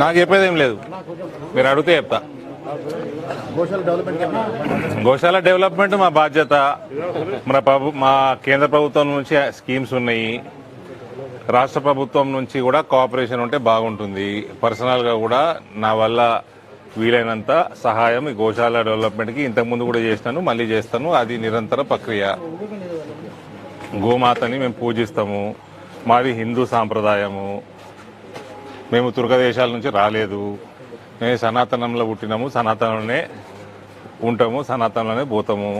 నాకు చెప్పేది ఏం లేదు. మీరు అడిగితే చెప్తా. గోశాల డెవలప్మెంట్ మా బాధ్యత. మన ప్రభు మా కేంద్ర ప్రభుత్వం నుంచి స్కీమ్స్ ఉన్నాయి. రాష్ట్ర ప్రభుత్వం నుంచి కూడా కోఆపరేషన్ ఉంటే బాగుంటుంది. పర్సనల్గా కూడా నా వల్ల వీలైనంత సహాయం ఈ గోశాల డెవలప్మెంట్కి ఇంతకుముందు కూడా చేసినాను మళ్ళీ చేస్తాను. అది నిరంతర ప్రక్రియ. గోమాతని మేము పూజిస్తాము. మాది హిందూ సాంప్రదాయము. మేము తుర్క దేశాల నుంచి రాలేదు. మేము సనాతనంలో పుట్టినాము సనాతనంలోనే ఉంటాము సనాతనంలోనే పోతాము.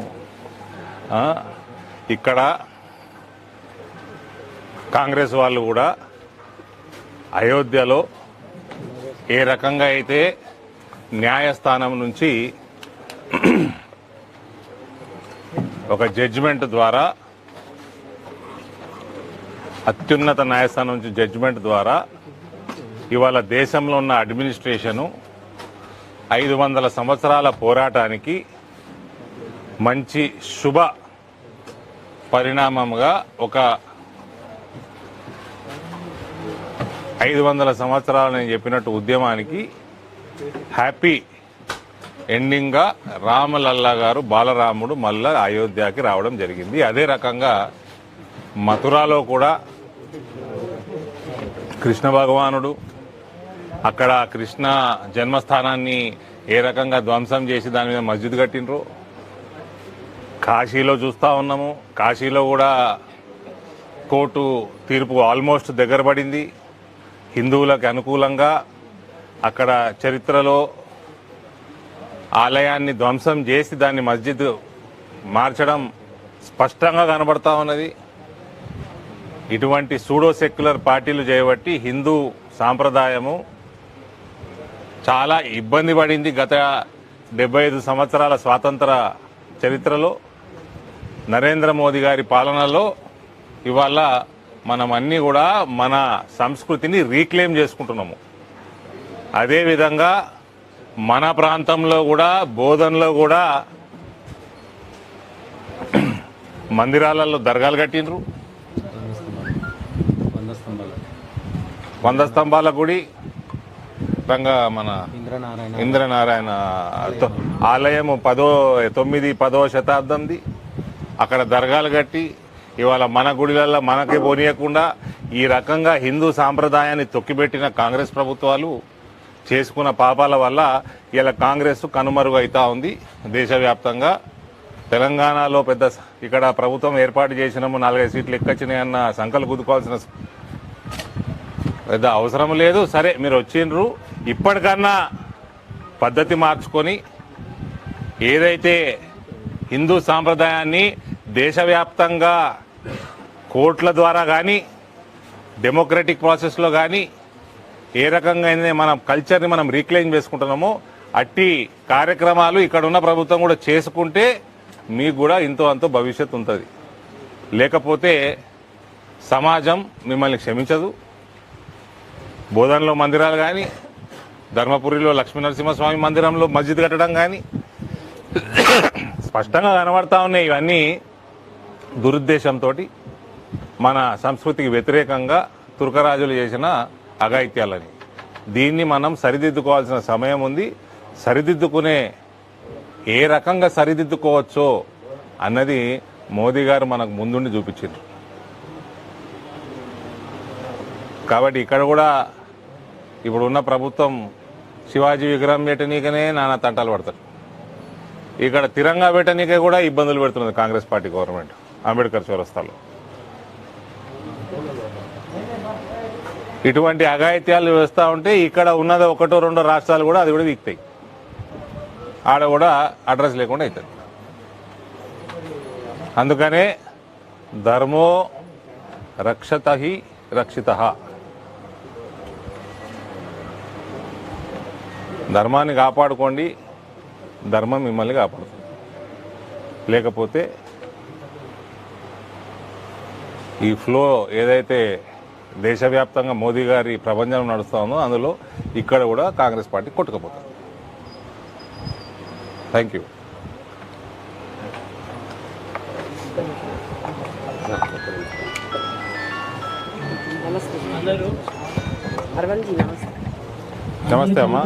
ఇక్కడ కాంగ్రెస్ వాళ్ళు కూడా అయోధ్యలో ఏ రకంగా అయితే న్యాయస్థానం నుంచి ఒక జడ్జిమెంట్ ద్వారా అత్యున్నత న్యాయస్థానం నుంచి జడ్జిమెంట్ ద్వారా ఇవాళ దేశంలో ఉన్న అడ్మినిస్ట్రేషను ఐదు వందల సంవత్సరాల పోరాటానికి మంచి శుభ పరిణామంగా ఒక ఐదు వందల సంవత్సరాలు నేను చెప్పినట్టు ఉద్యమానికి హ్యాపీ ఎండింగ్గా రామలల్లా గారు బాలరాముడు మళ్ళా అయోధ్యకి రావడం జరిగింది. అదే రకంగా మథురాలో కూడా కృష్ణ భగవానుడు అక్కడ కృష్ణ జన్మస్థానాన్ని ఏ రకంగా ధ్వంసం చేసి దాని మీద మస్జిద్ కట్టినరు కాశీలో చూస్తూ ఉన్నాము. కాశీలో కూడా కోర్టు తీర్పు ఆల్మోస్ట్ దగ్గర పడింది. హిందువులకు అనుకూలంగా అక్కడ చరిత్రలో ఆలయాన్ని ధ్వంసం చేసి దాన్ని మస్జిద్ మార్చడం స్పష్టంగా కనబడతా ఉన్నది. ఇటువంటి సూడో సెక్యులర్ పార్టీలు చేయబట్టి హిందూ సాంప్రదాయము చాలా ఇబ్బంది పడింది గత డెబ్బై ఐదు సంవత్సరాల స్వాతంత్ర చరిత్రలో. నరేంద్ర మోదీ గారి పాలనలో ఇవాళ మనం అన్నీ కూడా మన సంస్కృతిని రీక్లెయిమ్ చేసుకుంటున్నాము. అదేవిధంగా మన ప్రాంతంలో కూడా బోధనలో కూడా మందిరాలలో దర్గాలు కట్టినరు వంద స్తంభాలు వంద స్తంభాల గుడి రంగా మన ఇంద్రనారాయణ ఆలయము పదో తొమ్మిది పదో శతాబ్దంది. అక్కడ దర్గాలు కట్టి ఇవాళ మన గుడిలలో మనకి పోనీయకుండా ఈ రకంగా హిందూ సాంప్రదాయాన్ని తొక్కిపెట్టిన కాంగ్రెస్ ప్రభుత్వాలు చేసుకున్న పాపాల వల్ల ఇలా కాంగ్రెస్ కనుమరుగు అవుతా ఉంది దేశవ్యాప్తంగా. తెలంగాణలో పెద్ద ఇక్కడ ప్రభుత్వం ఏర్పాటు చేసినాము నాలుగైదు సీట్లు ఎక్కచ్చినాయన్న సంకలు గుద్దుకోవాల్సిన స- పెద్ద అవసరం లేదు. సరే మీరు వచ్చిండ్రు. ఇప్పటికన్నా పద్ధతి మార్చుకొని ఏదైతే హిందూ సాంప్రదాయాన్ని దేశవ్యాప్తంగా కోర్టుల ద్వారా కానీ డెమోక్రటిక్ ప్రాసెస్లో కానీ ఏ రకంగా అయితే మనం కల్చర్ని మనం రీక్లెయిమ్ చేసుకుంటున్నామో అట్టి కార్యక్రమాలు ఇక్కడ ఉన్న ప్రభుత్వం కూడా చేసుకుంటే మీకు కూడా ఇంతో అంతో భవిష్యత్తు ఉంటుంది. లేకపోతే సమాజం మిమ్మల్ని క్షమించదు. బోధనలో మందిరాలు కానీ ధర్మపురిలో లక్ష్మీనరసింహస్వామి మందిరంలో మస్జిద్ కట్టడం కానీ స్పష్టంగా కనబడతా ఉన్నాయి. ఇవన్నీ దురుద్దేశంతో మన సంస్కృతికి వ్యతిరేకంగా తుర్కరాజులు చేసిన అఘాయిత్యాలని. దీన్ని మనం సరిదిద్దుకోవాల్సిన సమయం ఉంది. సరిదిద్దుకునే ఏ రకంగా సరిదిద్దుకోవచ్చో అన్నది మోదీ గారు మనకు ముందుండి చూపించారు కాబట్టి ఇక్కడ కూడా ఇప్పుడు ఉన్న ప్రభుత్వం శివాజీ విగ్రహం పెట్టనీకనే నానా తంటాలు పడతారు. ఇక్కడ తిరంగా పెట్టనీకే కూడా ఇబ్బందులు పెడుతున్నది కాంగ్రెస్ పార్టీ గవర్నమెంట్ అంబేద్కర్ చౌరస్తాలో. ఇటువంటి అఘాయిత్యాలు వేస్తూ ఉంటే ఇక్కడ ఉన్నది ఒకటో రెండో రాష్ట్రాలు కూడా అది కూడా వీక్తాయి. ఆడ కూడా అడ్రస్ లేకుండా అవుతుంది అందుకనే ధర్మో రక్షతహి రక్షిత. ధర్మాన్ని కాపాడుకోండి. ధర్మం మిమ్మల్ని కాపాడుతుంది. లేకపోతే ఈ ఫ్లో ఏదైతే దేశవ్యాప్తంగా మోదీ గారి ప్రపంచం నడుస్తామో అందులో ఇక్కడ కూడా కాంగ్రెస్ పార్టీ కొట్టుకుపోతుంది. థ్యాంక్ యూ అందరూ? నమస్తే. నమస్తే అమ్మా.